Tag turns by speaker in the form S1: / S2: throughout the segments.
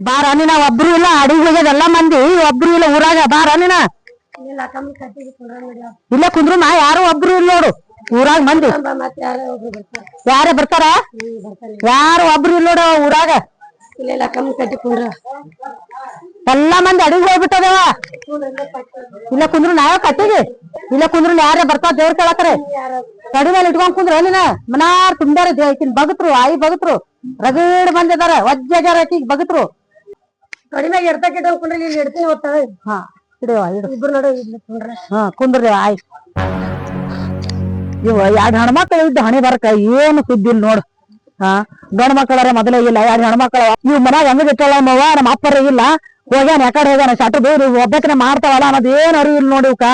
S1: ಬಾರ ನೀನ ಒಬ್ರು ಇಲ್ಲ ಅಡಿಗೆ ಹೋಗ್ಯದ ಎಲ್ಲಾ ಮಂದಿ ಒಬ್ರು ಇಲ್ಲ ಊರಾಗ ಬಾರ ನೀನ
S2: ಇಲ್ಲ
S1: ಕುಂದ್ರು ನಾ ಯಾರು ಒಬ್ರು ಇಲ್ಲ ನೋಡು ಊರಾಗ ಮಂದಿ.
S2: ಯಾರ ಬರ್ತಾರ.
S1: ಯಾರು ಒಬ್ರು ಇಲ್ಲ ನೋಡು ಊರಾಗ.
S2: ಇಲ್ಲ ಇಲ್ಲ ಕಮ್ಮಿ ಕಟ್ಟಿ ಕುಂಡ್ರ.
S1: ಎಲ್ಲಾ ಮಂದಿ ಅಡಿಗೆ ಹೋಗ್ಬಿಟ್ಟದವ ಇಲ್ಲ ಕುಂದ್ರು ನಾವ ಕಟ್ಟಿಗೆ ಇಲ್ಲ ಕುಂದ್ರು ಯಾರೇ ಬರ್ತಾ ದೇವ್ರ ಕೇಳತ್ತಾರೆ ಕಡಿ ಮೇಲೆ ಇಟ್ಕೊಂಡ್ ಕುಂದ್ರ ಅಲ್ಲಿನ. ಮನಾರ್ ತುಂಬ್ಯಾರ ದೇಕಿನ್ ಬಗತ್ರು ಆಯಿ ಬಗತ್ರು. ರಗಡ್ ಬಂದಿದಾರ ವಜ್ಜಾಗ್ಯಾರ ಆಕಿ ಬಗತ್ರು.
S2: ಕಡಿಮೆ ಎಡ್ತ ಕೆಟ್ಟ ಕುಂಡ್ರಿ ಇಲ್ಲಿ ಇಡ್ತೀನಿ ಹೋಗ್ತಾವೆ
S1: ಹಾ ಇಡುವ ಇಡು
S2: ಇಬ್ರು ನೋಡು ಇಲ್ಲಿ
S1: ಹಾ ಕುಂದ್ರಿ ಆಯ್. ಇವ ಎರಡ್ ಹೆಣ್ಮಕ್ಳು ಇದ್ದ ಹಣಿ ಬರಕ ಏನು ಸುದ್ದಿ ಇಲ್ಲ ನೋಡು. ಹಾ ಗಂಡ್ ಮಕ್ಕಳಾರ ಮೊದಲೇ ಇಲ್ಲ ಎರಡ್ ಹೆಣ್ಮಕ್ಳ ಇವ್ ಮನ್ಯಾಗ ಹೆಂಗ್ ಇಟ್ಟಳ ನಮ್ಮವ್ವ ನಮ್ಮ ಅಪ್ಪರ ಇಲ್ಲ. ಹೋಗ್ಯಾನ ಯಾಕಡೆ ಹೋಗ್ಯಾನ ಶಟ್ರ್ ಬೇರು ಒಬ್ಬಕನೆ ಮಾಡ್ತಾವಲ್ಲ ಅನ್ನೋದು ಏನ್ ಅರಿವು ಇಲ್ಲ ನೋಡಿ ಇವ್ಕ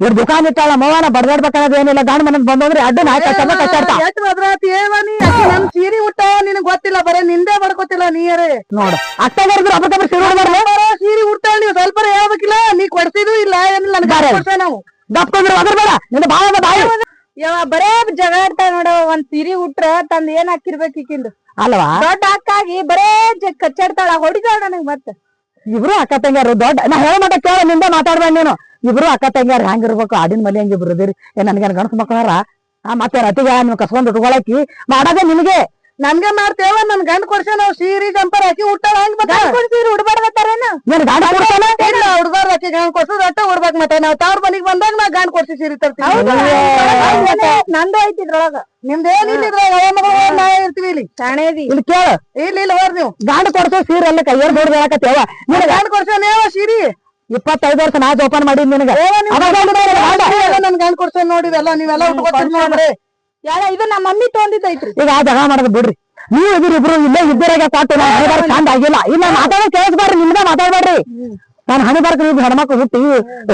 S1: ಇವ್ರ ದುಕಾನ್ ಇಟ್ಟಾಳ ಮೋವನ ಬಡದಾಡ್ಬೇಕನ್ನೋದು ಏನಿಲ್ಲ ಗಂಡ ಮನದ್ ಬಂದ್ರೆ ಅಡ್ಡ ನಾಯಿ ಕಚ್ಚ ಕಚ್ಚಾಡ್ತಾ
S3: ಎಷ್ಟ್ ಭದ್ರಾತಿ ಏವನಿ ಅಕ್ಕಿ ನನ್ ಸೀರಿ ಉಟ್ಟ ನಿನಗ್ ಗೊತ್ತಿಲ್ಲ ಬರೇ ನಿಂದೆ ಬಡ್ಕೋತಿಲ್ಲ ನೀರೇ
S1: ನೋಡು ಅಕ್ಕ ಬರ್ದ್ರು ಸಿರೋಡ್ಬಾರ್ದು
S3: ಸೀರಿ ಉಟ್ಟ ನೀವು ಸ್ವಲ್ಪ ಹೇಳ್ಬೇಕಿಲ್ಲ ನೀ ಕೊಡ್ತಿದು ಇಲ್ಲ ಏನಿಲ್ಲ ನನ್ಗೆ ನಾವು.
S1: ದಪ್ಪ ಅದ್ರ ಬೇಡ ನಿನ್ನ ಬಾಳ ಬಾಯಿ.
S3: ಯಾವ ಬರೇ ಜಗಾಡ್ತಾ ನೋಡ ಒಂದ್ ಸೀರಿ ಉಟ್ರ ತಂದ್ ಏನ್ ಹಾಕಿರ್ಬೇಕು ಈಕಿಂದು?
S1: ಅಲ್ವಾ?
S3: ದೊಡ್ಡ ಅಕ್ಕಾಗಿ ಬರೇ ಕಚ್ಚಾಡ್ತಾಳ ಹೊಡಿತಾಳ ನನಗ್ ಮತ್ತೆ.
S1: ಇಬ್ರು ಅಕ್ಕ ತಂಗಿಯಾರು ದೊಡ್ಡ ನಾ ಹೇಳ ಮಟ್ಟ ಕೇಳ ನಿಂದ ಮಾತಾಡ್ಬೇಡ ನೀನು. ಇಬ್ರು ಅಕ್ಕ ತಂಗಿಯಾರು ಹೆಂಗಿರ್ಬೇಕು ಆಡಿನ ಮಲಿ ಹಂಗೆ ಇಬ್ರು ಇದಿರಿ ಏ ನನ್ಗೇನ್ ಗಣಸ್ ಮಕ್ಕಳಾರ ಆ ಮತ್ತೆ ರತಿಗ ನೀವು ಕಸ್ಕೊಂಡ್ ಉಟ್ಕೊಳಕಿ ಮಾಡೋದೇ ನಿನಗೆ
S3: ನನ್ಗೆ ಮಾಡ್ತೇವ ನನ್ ಗಂಡ ಕೊಡ್ಸ ನಾವ್ ಸೀರೆ ಜಂಪರ್ ಹಾಕಿ ಉಟ್ಟಾಳ ಹಂಗ್ ಸೀರಿ ಉಡ್ಬಾರ್ದತ್ತಾರೇನು ಇಲ್ಲ ಹಾಕಿ ಗಂಡ ಕೊಡ್ಸೋದ್ ಅಟ್ಟ ಉಡ್ಬೇಕ್ ಮತ್ತೆ. ನಾವ್ ತವ್ರ ಮನಿಗ್ ಬಂದಾಗ ನಾ ಗಂಡ್ ಕೊಡ್ಸಿ ಸೀರಿ ತರ್ತೀವಿ. ನಂದು ಐತಿ ಇದ್ರೊಳಗ. ನಿಮ್ದು ಏನಿಲ್ಲ ಇದ್ರಾಗ ನಾ ಇರ್ತೀವಿ ಇಲ್ಲಿ? ಚಾಣೇದಿ
S1: ಇಲ್ಲಿ ಕೇಳ.
S3: ಇಲ್ಲಿ ಇಲ್ಲಿ ಹೋರ್ ನೀವು.
S1: ಗಾಂಡ ಕೊಡ್ಸೋ ಸೀರೆ ಎಲ್ಲ ಕೈಯರ್ ದೊಡ್ಡ ಹೇಳಕತ್ತೇವ
S3: ನಿನ್ ಗಂಡ ಕೊಡ್ಸೇನೇವ ಸೀರಿ?
S1: ಇಪ್ಪತ್ತೈದು ವರ್ಷ ನಾ ಜೋಪಾನ ಮಾಡಿದ್ ನಿನಗ.
S3: ನನ್ ಗಂಡ್ ಕೊಡ್ಸೋ ನೋಡಿದೆಲ್ಲ ನೀವೆಲ್ಲ ಉಟ್ಕೋತೀರಿ ನೋಡ್ರಿ. ಯಾರ, ಇದು ನಮ್ಮ ಮಮ್ಮಿ
S1: ಈಗ ಆ ಜಗಳ ಮಾಡೋದು ಬಿಡ್ರಿ. ನೀವು ಇಬ್ರು, ಇಲ್ಲೇ ಇದ್ದರಾಗ ಕೊಟ್ಟು ನಾನು ಚಂದ ಆಗಿಲ್ಲ. ಇಲ್ಲ ಮಾತಾಡೋ ಕೇಳಿಸ್ಬಾರ್ರಿ ನಿಮ್ದ ಮಾತಾಡ್ಬೇಡ್ರಿ. ನಾನು ಹಣಿ ಬಾರ್ಕ ನೀವು ಹೆಣ್ಮಕ್ಳು ಹುಟ್ಟಿ,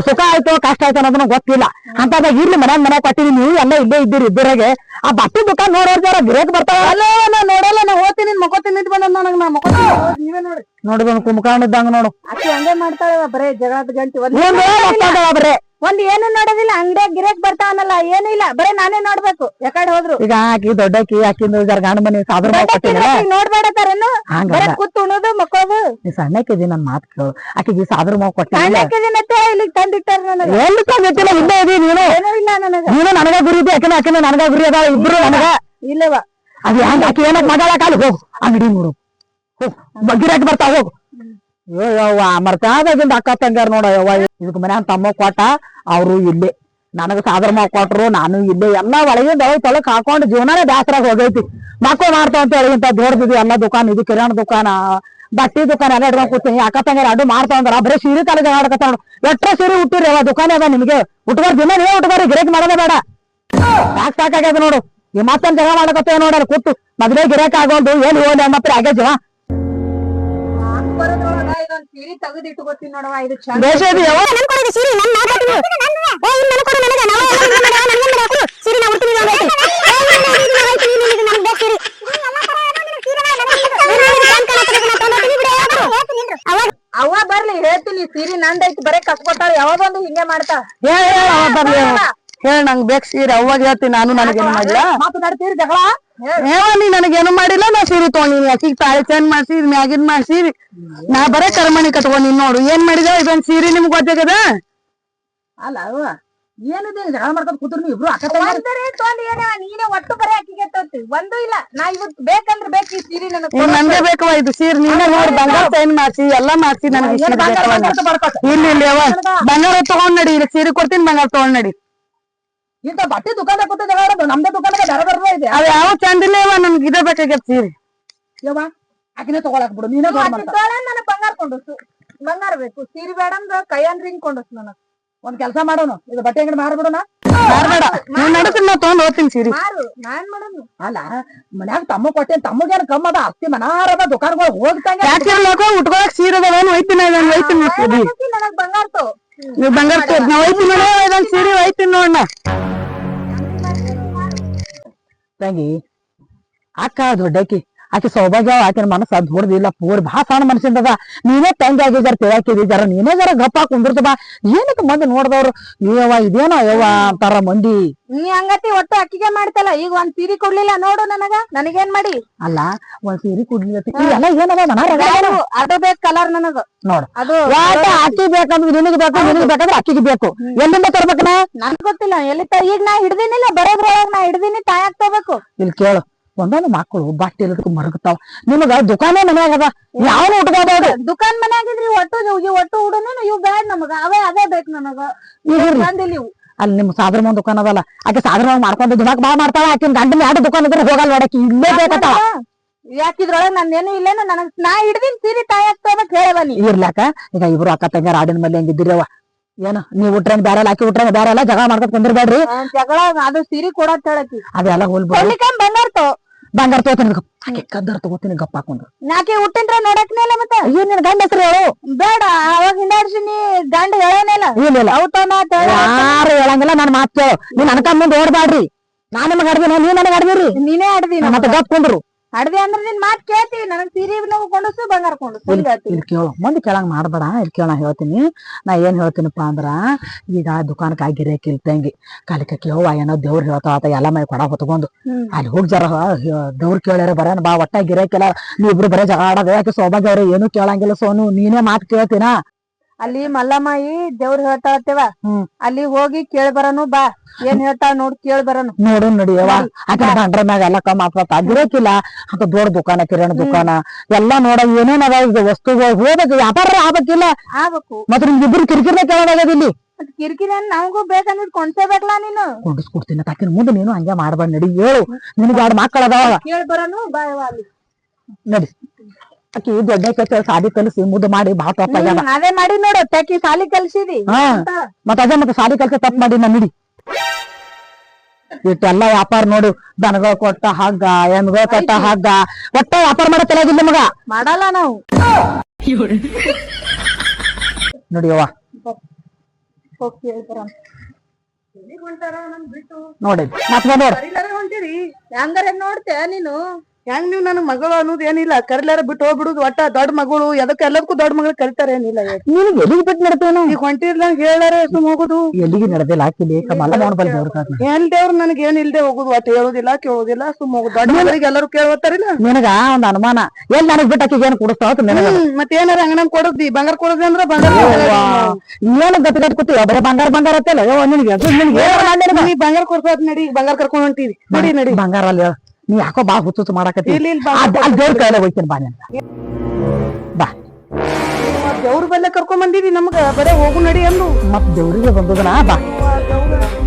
S1: ಸುಖ ಆಯ್ತು, ಕಷ್ಟ ಆಯ್ತೋ ಅನ್ನೋದನ್ನ ಗೊತ್ತಿಲ್ಲ. ಅಂತದಾಗ ಇರ್ಲಿ ಮನ್ಯಾಗ ಮನ್ಯಾಗ ಕೊಟ್ಟಿರಿ, ನೀವು ಎಲ್ಲ ಇಲ್ಲೇ ಇದ್ದೀರಿ, ಇದ್ದರಾಗೆ. ಆ ಬಟ್ಟೆ ದುಕಾನ್ ನೋಡೋರ್ ಗಿರೇಕ್ ಬರ್ತಾವ?
S3: ಅಲ್ಲ ನಾ ನೋಡಲ್ಲ ನಾ ಹೋಗ್ತೀನಿ ಮಕೋತೀನಿ ನಿಂತ್ ಬಂದ ನನಗ್ ನಾ ಮಕ್ಕೋತೀನಿ ನೀವೇ ನೋಡಿ.
S1: ನೋಡಿ ಬಂದು ಕುಂಭಕರ್ಣ ಇದ್ದಂಗ ನೋಡು.
S3: ಅಕ್ಕಿ ಹಂಗೆ ಮಾಡ್ತಾಳ ಬರೇ ಜಗಳದ ಗಂಟೆ ಒಂದ್
S1: ಬರೇ?
S3: ಒಂದ್ ಏನು ನೋಡೋದಿಲ್ಲ ಅಂಗಡಿಯಾಗ ಗಿರಾಕ್ ಬರ್ತಾವನಲ್ಲ ಏನು ಇಲ್ಲ. ಬರೇ ನಾನೇ ನೋಡ್ಬೇಕು ಯಾಕಡೆ ಹೋದ್ರು.
S1: ಈಗ ಆಕಿ ದೊಡ್ಡಕಿ ಆಕಿಂದು ಜರ ಗಂಡ ಮನೆ ಸಾಬ್ರ ಕೊಟ್ಟಿಲ್ಲ
S3: ನೋಡ್ಬೇಡತಾರೇನು ಬರೇ ಕೂತ್ ಉಣೋದು ಮಕ್ಕೋದು.
S1: ನೀ ಸಣ್ಣಕ್ಕಿದಿ ನನ್ ಮಾತು ಕೇಳು. ಆಕಿಗೆ ಸಾದ್ರ ಮಾವು ಕೊಟ್ಟಿಲ್ಲ
S3: ಇಲ್ಲಿಗ್ ತಂದಿಟ್ಟಾರ ನನಗ?
S1: ಎಲ್ಲಿ ತಂದಿತ್ತಿಲ್ಲ ಇಲ್ಲೇ ಇದಿ ನೀನು.
S3: ಏನೂ ಇಲ್ಲ ನನಗ.
S1: ನೀನು ನನಗ ಗುರಿ ಇದೆ ಯಾಕಂದ್ರೆ ಆಕಿನ ನನಗ ಗುರಿ ಅದಾವ ಇಬ್ರು ನನಗ.
S3: ಇಲ್ಲವ.
S1: ಅದ್ ಯಾಕೆ ಆಕಿ ಏನಕ್ ಮಾಡಾಳ ಕಾಲಿ? ಹೋಗು ಅಂಗಡಿ ನೋಡು ಹೋಗ್ ಗಿರಾಕಿ ಬರ್ತಾವ ಹೋಗು. ಅಯ್ಯೋ ಯವ್ವ ಮರ್ತಾದಾಗಿಂದ ಅಕ್ಕ ತಂಗಾರ ನೋಡ ಯವ್ವ. ಇದಕ್ ಮನ್ಯಾಗ ತಮ್ಮ ಕೊಟ್ಟ ಅವ್ರು ಇಲ್ಲೇ. ನನಗ ಸಾದ್ರ ಮಾವ್ ಕೊಟ್ರು ನಾನು ಇಲ್ಲೇ. ಎಲ್ಲಾ ಒಳಗಿಂದ ಒಳಗ್ ತೊಳಕ್ ಹಾಕೊಂಡು ಜೀವನನೇ ಬ್ಯಾಸರಾಗ ಹೋಗೈತಿ. ಮಕ್ಕಳು ಮಾಡ್ತಾವ ಅಂತ ಹೇಳಿ ಇಂತ ದೊಡ್ಡದಿದೆ ಎಲ್ಲ ದುಕಾನ್ ಇದು ಕಿರಾಣ ದುಕಾನ. ಬಟ್ಟಿ ದುಕಾನ್ ಎಲ್ಲ ಇಟ್ಕೊಂಡ್ ಕೂತೀನಿ. ಅಕ್ಕ ತಂಗಾರ ಅಡ್ಡು ಮಾಡ್ತಾವ ಅಂದ್ರ ಬರೀ ಸೀರೆ ಕಾಲಿಗೆ ಆಡಕತ್ತಾವ ನೋಡು ಎಟ್ರ ಸೀರೆ ಹುಟ್ಟಿರಿ ಅವ ದುಕಾನ್ ಅದ ನಿಮಗೆ? ಉಟ್ಕೋರ್ ದಿನ ನೀವೇ ಉಟ್ಕೋರಿ ಗಿರಾಕಿ ಮಾಡೋದೇ ಬೇಡ. ಸಾಕ್ ಸಾಕಾಗ್ಯದ ನೋಡು. ಈ ಮತ್ತೊಂದ್ ಜಗ ಮಾಡಕತ್ತೇವ ನೋಡ್ರಿ ಕೂತು. ಮದ್ವೆ ಗಿರಾಕಿ ಆಗೋದು ಏನ್ ಹೋಗ್ಲಿ ಅಣ್ಣಪ್ಪ ಆಗೇ ಜೀವ
S3: ಸೀರೆ.
S1: ಯಾವ
S3: ಅವ್ವ ಬರ್ಲಿ ಹೇಳ್ತೀನಿ ಸೀರೆ ನಂದೈತಿ ಬರೇ ಕಸ್ಕೊತಾಳ ಯಾವಾಗ ಬಂದು ಹಿಂಗೆ ಮಾಡ್ತಾ.
S1: ಹೇಳ ಹೇಳ ಅವ ಬರ್ಲಿ ಅವ. ಹೇಳ ನಂಗ್ ಬೇಕ್ ಸೀರೆ ಅವಾಗ ಹೇಳ್ತೀನಿ ನಾನು ನನಗೇನು ಮಾಡಿಲ್ಲ.
S3: ಮಾತನಾಡ್ತೀರಿ ಜಗಳ?
S1: ಹೇಳ. ನೀ ನನಗೇನು ಮಾಡಿಲ್ಲ ನಾ ಸೀರೆ ತಗೊಂಡಿನಿ ಅಕ್ಕಿಗೆ ತಾಳಿ ಚೇಂಜ್ ಮಾಡ್ಸಿ ಮ್ಯಾಗಿನ್ ಮಾಡ್ಸಿ ನಾ ಬರೇ ಕರ್ಮಣಿ ಕಟ್ಕೊಂಡಿನಿ ನೋಡು ಏನ್ ಮಾಡಿದ ಇದೊಂದ್ ಸೀರೆ ನಿಮ್ಗ್ ಗೊತ್ತಾಗದ
S3: ಅಲ್ಲ ಅವ್ವ ಏನಿದೆ ಜಗಳ ಮಾಡ್ಕೊಂಡ್ ಕೂತ್ರು ನೀವು ಇಬ್ರು ಅಕ್ಕ ಒಂದರೆ ತೊಂದ್ ಏನ ನೀನೇ ಒಟ್ಟು ಬರೇ ಅಕ್ಕಿಗೆ ತೊಂತಿ ಒಂದು ಇಲ್ಲ. ನಾ ಇವತ್ತು ಬೇಕಂದ್ರೆ ಬೇಕು ಈ ಸೀರೆ ನನಗೆ
S1: ನನ್ಗೆ ಬೇಕವ ಇದು ಸೀರೆ ನೀನೇ ನೋಡಿ ಬಂಗಾರ ಸೈನ್ ಮಾಡ್ಸಿ ಎಲ್ಲಾ ಮಾಡ್ಸಿ ನನಗೆ ಬೇಕವ ಇಲ್ಲಿ ಇಲ್ಲ ಯವ್ವ ಬಂಗಾರ? ತಗೊಂಡ್ ನಡಿ ಇಲ್ಲಿ ಸೀರೆ ಕೊಡ್ತೀನಿ ಬಂಗಾರ ತಗೊಂಡ್ ನಡಿ.
S3: ಇಂತ ಬಟ್ಟೆ ದುಕಾನ ಕೂತ ಜಗಳ ಆಡೋದು ನಮ್ದೇ ದುಕಾನಕ್ಕೆ ದರ ಬರ್ಬೋ ಇದೆ.
S1: ಅವ್ ಯಾವ ಚಂದಿಲ್ಲ ಅವ ನನ್ಗೆ ಇದೇ ಬೇಕಾಗ್ಯದ ಸೀರೆ.
S3: ಯವ್ವ ಆಕಿನೇ ತಗೊಳಕ್ ಬಿಡು ನೀನೇ ನನಗೆ ಬಂಗಾರ ಕೊಂಡಸು. ಬಂಗಾರ ಬೇಕು ಸೀರೆ ಬೇಡ ಅಂದ್ರ ಕೈಯನ್ ರಿಂಗ್ ಕೊಂಡಸ್ ನನಗ್. ಒಂದ್ ಕೆಲಸ ಮಾಡೋನು. ಇದು ಬಟ್ಟೆ ಅಂಗಡಿ ಮಾರ್ಬಿಡೋಣ.
S1: ಮಾರ್ಬೇಡ. ನೀನ್ ನಡೀತೀನಿ ನಾ ತಗೊಂಡ್ ಹೋಗ್ತೀನಿ ಸೀರೆ.
S3: ಮಾರು. ನಾನ್ ಮಾಡೋನು. ಅಲ್ಲ ಮನ್ಯಾಗ ತಮ್ಮ ಕೊಟ್ಟೇನ್ ತಮ್ಮಗೇನ್ ಕಮ್ಮ ಅದ. ಅತ್ತಿ ಮನಾರದ ದುಕಾನ್ಗಳು ಹೋಗ್ತಂಗ.
S1: ಯಾಕೆ ಉಟ್ಕೊಳಕ್ ಸೀರೆ ಅದಾವೇನು ಒಯ್ತೀನಿ ನಾನು ಒಯ್ತೀನಿ ಸೀರೆ.
S3: ನನಗ್ ಬಂಗಾರ ತೋ
S1: ನೀವ್ ಬಂಗಾರ ಸೀರೆ ನಾ ಒಯ್ತೀನಿ ನೋಡಿ ಇದೊಂದ್ ಸೀರೆ ಒಯ್ತೀನಿ ನೋಡ್ನ ತಂಗಿ ಅಕ್ಕ ದೊಡ್ಡಕಿ ಆಕೆ ಸೌಭಾಗ್ಯ ಆಕಿನ ಮನಸ್ಸು ಅದ್ ಇಲ್ಲ. ಪೂರ್ ಬಾ ಸಣ್ಣ ಮನಸ್ಸಿಂದದ ನೀನೇ ತಂಗಿ ಆಗಿದ್ದಾರೆ ಜರ ತಿಳಾಕಿದಿ ಜರ ನೀನೇ ಜರ ಗಪ್ಪ ಕುಂದಿರ್ತದ ಏನಕ್ಕೆ ಮಂದಿ ನೋಡ್ದವ್ರು? ನೀವ ಇದೇನೋ ಯವ್ವ ಅಂತಾರ ಮಂದಿ.
S3: ನೀ ಹಂಗತಿ ಒಟ್ಟು ಅಕ್ಕಿಗೆ ಮಾಡ್ತಲ್ಲ ಈಗ ಒಂದ್ ಸೀರಿ ಕೊಡ್ಲಿಲ್ಲ ನೋಡು ನನಗ ನನಗೇನ್ ಮಾಡಿ?
S1: ಅಲ್ಲ ಒಂದ್ ಸೀರಿ ಕೊಡ್ಲಿಲ್ಲ ಎಲ್ಲ ಏನದ ಮನ
S3: ಅದು ಬೇಕ್ ಕಲರ್ ನನಗ.
S1: ನೋಡು.
S3: ಅದು
S1: ವಾಟ ಅಕ್ಕಿ ಬೇಕಂದ್ರೆ ನಿನಗೆ ಬೇಕು ನಿನಗೆ ಬೇಕಂದ್ರೆ ಅಕ್ಕಿಗೆ ಬೇಕು. ಎಲ್ಲಿಂದ ತರ್ಬೇಕನ?
S3: ನನ್ ಗೊತ್ತಿಲ್ಲ ಎಲ್ಲಿ ಈಗ ನಾ ಹಿಡ್ದಿನಿಲ್ಲ ಬರೋದ್ರೊಳಗ ನಾ ಹಿಡ್ದಿನಿ ತಾಯಾಕ್ ತಗೋಬೇಕು
S1: ಇಲ್ಲಿ ಕೇಳು. ಒಂದೊಂದು ಮಕ್ಕಳು ಬಟ್ಟೆ ಇಲ್ಲದಕ್ಕೂ ಮರಗ್ತಾವ ನಿಮಗ ದುಕಾನ ಮನ್ಯಾಗ ಅದ. ಯಾವ ಉಟ್ಕೋಬಹುದು
S3: ದುಕಾನ್ ಮನ್ಯಾಗಿದ್ರಿ ಒಟ್ಟು ಇವ್- ಒಟ್ಟು ಉಡುನು ಇವ್ ಬ್ಯಾಡ್ ನಮಗ. ಅವೇ ಅದೇ ಬೇಕ್ ನನಗ. ಬಂದಿಲ್ಲ ಇವು.
S1: ಅಲ್ಲಿ ನಿಮ್ ಸಾದ್ರ ಮನ್ ದುಕಾನ್ ಅದಲ್ಲ. ಆಕೆ ಸಾದ್ರ ಮಾಡ್ಕೊಂಡು ದುಡಾಕ್ ಬಾ ಮಾಡ್ತಾಳ. ಆಕಿನ ಗಂಡನ ಎರಡು ದುಕಾನ್ ಇದ್ರೆ ಹೋಗಲ್ಲ ನೋಡಕ್ಕೆ ಇಲ್ಲೇ ಬೇಕಾ
S3: ಯಾಕಿದ್ರೊಳಗ ನಂದೇನು ಇಲ್ಲೇನ ನನಗ್ ನಾ ಹಿಡ್ದಿನ್ ಸೀರೆ ತಾಯಿ ಹೇಳ ಬನ್ನಿ
S1: ಇರ್ಲಾಕ ಈಗ ಇಬ್ರು ಅಕ್ಕ ತಂಗಾರ ಆಡಿನ ಮೇಲೆ ಅವ ಏನು ನೀವ್ ಉಟ್ರೇನ್ ಬ್ಯಾರಲ್ಲ ಆಕಿ ಉಟ್ರೇನ್ ಬ್ಯಾರಲ್ಲ ಜಗಳ ಮಾಡ್ಕೊಂಡ್ ಕುಂದಿರ್ಬೇಡ್ರಿ.
S3: ಜಗಳ ಅದು ಸೀರೆ ಕೊಡತ್ ಹೇಳಕಿ.
S1: ಅದೆಲ್ಲ ಹೋಲ್ಬಿಡ
S3: ಕೊಡ್ಲಿಕ್ಕೆ ಬಂಗಾರ
S1: ತಗೋತೀನಿ ಆಕೆ ಕದ್ದರ್ ತಗೋತೀನಿ ಗಪ್ಪ ಹಾಕೊಂಡು
S3: ನಾಕೆ ಹುಟ್ಟಿನ್ರ ನೋಡಕ್ನೇ ಇಲ್ಲ ಮತ್ತೆ?
S1: ಅಯ್ಯೋ ನಿನ್ ಗಂಡ ಹೆಸರು ಹೇಳು.
S3: ಬೇಡ ಅವಾಗ ಹಿಂದಾಡ್ಸಿನಿ ಗಂಡ ಹೇಳೇನಿಲ್ಲ
S1: ಇಲ್ಲ.
S3: ಔತನ
S1: ಯಾರು ಹೇಳಂಗಿಲ್ಲ ನನ್ ಮಾತು ಕೇಳು ನೀನ್ ಅನ್ಕೊಂಡ್ ಮುಂದೆ ಓಡ್ಬಾಡ್ರಿ ನಾನು ನಿಮಗ್ ಆಡ್ದಿನ ನೀನ್ ನನಗೆ ಆಡ್ದಿರಿ
S3: ನೀನೇ ಆಡ್ದಿ
S1: ಮತ್ತೆ ಗಪ್ ಕುಂದ್ರು.
S3: ಆಡ್ದಿ ಅಂದ್ರ ನಿನ್ ಮಾತ್ ಕೇಳ್ತೀವಿ ನನಗ್ ಸೀರೆ ನಾವು ಕೊಂಡಸು ಬಂಗಾರ ಕೊಂಡಸು.
S1: ಇಲ್ಲಿ ಇಲ್ಲಿ ಕೇಳು ಮುಂದೆ ಕೇಳಂಗ್ ಮಾಡ್ಬೇಡ ಇಲ್ಲಿ ಕೇಳ ಹೇಳ್ತೀನಿ. ನಾ ಏನ್ ಹೇಳ್ತೀನಪ್ಪ ಅಂದ್ರ ಈಗ ದುಕಾನಕ್ಕೆ ಗಿರಾಕಿ ಇಲ್ದಂಗಿ ಕಾಲಿಕ ಕೇಳುವ ಏನೋ ದೇವ್ರ ಹೇಳ್ತಾವ ಎಲ್ಲ ಮೈ ಕೊಡ ಹೊತ್ಕೊಂಡು. ಅಲ್ಲಿ ಹೋಗಿ ಜರ ದೇವ್ರ ಕೇಳ್ಯಾರ ಬರ ಬಾ ಒಟ್ಟ ಗಿರಾಕಿಲ್ಲ ನೀವಿಬ್ರು ಬರೇ ಜಗಳ ಆಡೋದು ಯಾಕೆ ಸೌಭಾಗ್ಯ ಅವ್ರು ಏನು ಕೇಳಂಗಿಲ್ಲ ಸೋನು ನೀನೇ ಮಾತು ಕೇಳ್ತೀನ?
S3: ಅಲ್ಲಿ ಮಲ್ಲಮ್ಮಾಯಿ ದೇವ್ರ ಹೇಳ್ತಾಳತ್ತೇವ. ಅಲ್ಲಿ ಹೋಗಿ ಕೇಳ್ ಬರನು ಬಾ. ಏನ್ ಹೇಳ್ತಾಳ ನೋಡ್ ಕೇಳ್ ಬರನು.
S1: ನೋಡು ನಡಿಯವ ಆಕೆ ಬಂಡ್ರ ಮ್ಯಾಗ ಎಲ್ಲ ಕಮ್ಮ ಗಿರಾಕಿಲ್ಲ ಅಂತ ದೊಡ್ಡ ದುಕಾನ ಕಿರಾಣಿ ದುಕಾನ ಎಲ್ಲಾ ನೋಡ ಏನೇನ್ ಅದ ಈಗ ವಸ್ತುಗಳು ಹೋಗ್ಬೇಕು ವ್ಯಾಪಾರ ಆಗ್ಬೇಕಿಲ್ಲ.
S3: ಆಗಬೇಕು.
S1: ಮತ್ತೆ ನಿಮ್ಗೆ ಇಬ್ರು ಕಿರಿಕಿರಿನ ಕೇಳೋದಾಗದ ಇಲ್ಲಿ?
S3: ಕಿರಿಕಿರಿ ನಮಗೂ ಬೇಕಂದ್ರೆ ಕೊಂಡ್ಸೇಬೇಕಲ್ಲ ನೀನು?
S1: ಕೊಡಿಸ್ಕೊಡ್ತೀನಿ ತಾಕಿನ ಮುಂದೆ ನೀನು ಹಂಗೆ ಮಾಡ್ಬೇಡ ನಡಿ ಹೇಳು. ನಿನಗೆ ಎರಡು ಮಕ್ಕಳು ಅದಾವ.
S3: ಕೇಳ್ ಬರನು ಬಾ
S1: ನಡಿ. ಆಕಿ ದೊಡ್ಡ ಕಚ್ಚ ಸಾದಿ ಕಲಸಿ ಮುದ್ದು ಮಾಡಿ ಭಾಳ
S3: ತಪ್ಪ ಅದೇ ಮಾಡಿ ನೋಡು ತೆಕ್ಕಿ ಸಾಲಿ ಕಲ್ಸಿದಿ.
S1: ಹಾ ಮತ್ತ ಅದೇ ಮತ್ತೆ ಸಾಲಿ ಕಲ್ಸಿ ತಪ್ಪ ಮಾಡಿ ನಾ ನಡಿ. ಇಟ್ಟೆಲ್ಲ ವ್ಯಾಪಾರ ನೋಡು ದನಗಳ ಕೊಟ್ಟ ಹಗ್ಗ ಎಮ್ಗಳ ಕೊಟ್ಟ ಹಗ್ಗ ಒಟ್ಟ ವ್ಯಾಪಾರ ಮಾಡೋ ತಲೆಗಿಲ್ಲ ಮಗ
S3: ಮಾಡಲ್ಲ ನಾವು.
S1: ನೋಡಿಯವ್ವ ನೋಡಿ ಮತ್ತೆ ನೋಡ್
S3: ಹೆಂಗಾರ ನೋಡ್ತೆ ನೀನು?
S4: ಹೆಂಗ್ ನೀವ್ ನನ್ ಮಗಳು ಅನ್ನೋದು ಏನಿಲ್ಲ ಕರಿಲಾರ ಬಿಟ್ಟು ಹೋಗ್ಬಿಡುದು ಒಟ್ಟ ದೊಡ್ಡ ಮಗಳು ಎದಕ್ಕೆ ಎಲ್ಲದಕ್ಕೂ ದೊಡ್ಡ ಮಗಳು ಕರಿತಾರ ಏನಿಲ್ಲ ನೀನು
S1: ನಿನಗೆ ಎಲ್ಲಿಗೆ ಬಿಟ್ಟು ನಡ್ತೇನು
S4: ಈಗ ಹೊಂಟಿರ್ಲಂಗ್ ಹೇಳಾರ ಸುಮ್ ಹೋಗುದು
S1: ಎಲ್ಲಿಗೆ ನಡೆದಿಲ್ಲ ಹಾಕಿಲಿ ಮಲ್ಲ ದೇವ್ರ ಕಾತ್ನ.
S4: ಏನ್ ದೇವ್ರ ನನಗೆ ಏನ್ ಇಲ್ದೆ ಹೋಗುದು ಒಟ್ಟ ಹೇಳುದಿಲ್ಲ ಕೇಳುದಿಲ್ಲ ಸುಮ್ ಹೋಗುದು ದೊಡ್ಡ ಮಗಳಿಗೆ ಎಲ್ಲರೂ ಕೇಳ್ತಾರಿಲ್ಲ
S1: ನಿನಗ ಒಂದ್ ಅನುಮಾನ. ಎಲ್ಲಿ ನನಗ್ ಬಿಟ್ಟು ಆಕಿಗೆ ಏನು ಕುಡಿಸ್ತಾವ ನಿನಗ?
S4: ಹ್ಮ್ ಮತ್ತೆ ಏನಾರ ಹಂಗ ಕೊಡದ್ದಿ? ಬಂಗಾರ ಕೊಡದ್ದಿ ಅಂದ್ರ ಬಂಗಾರ
S1: ಏನು ಕೂತಿ ಬರೀ ಬಂಗಾರ ಬಂಗಾರ ಅತ್ತಲ್ಲ ಯೋ ನಿನಗೆ? ಅದು ನಿನಗೆ ಏನ್ ಮಾಡ್ಲಿ
S4: ನೀ ಬಂಗಾರ ಕೊಡ್ಸೋದ್ ನಡಿ ಬಂಗಾರ ಕರ್ಕೊಂಡ್ ಹೊಂಟಿವಿ ನಡಿ ನಡಿ.
S1: ಬಂಗಾರ ಅಲ್ಲಿ ನೀ ಯಾಕೋ ಬಾ ಹುತ್ತು ಮಾಡಕತ್ತಿ ದೇವ್ರ ಕೈಲೇ ಹೋಗ್ತೀನಿ ಬಾ ನಿನ್ಗ ಬಾ.
S4: ದೇವ್ರ ಬಲ್ಲ ಕರ್ಕೊಂಡ್ ಬಂದಿದಿ ನಮ್ಗ ಬರೇ ಹೋಗು ನಡಿ ಅಂದು
S1: ಮತ್ ದೇವ್ರಿಗೆ ಬಂದದನ ಬಾ.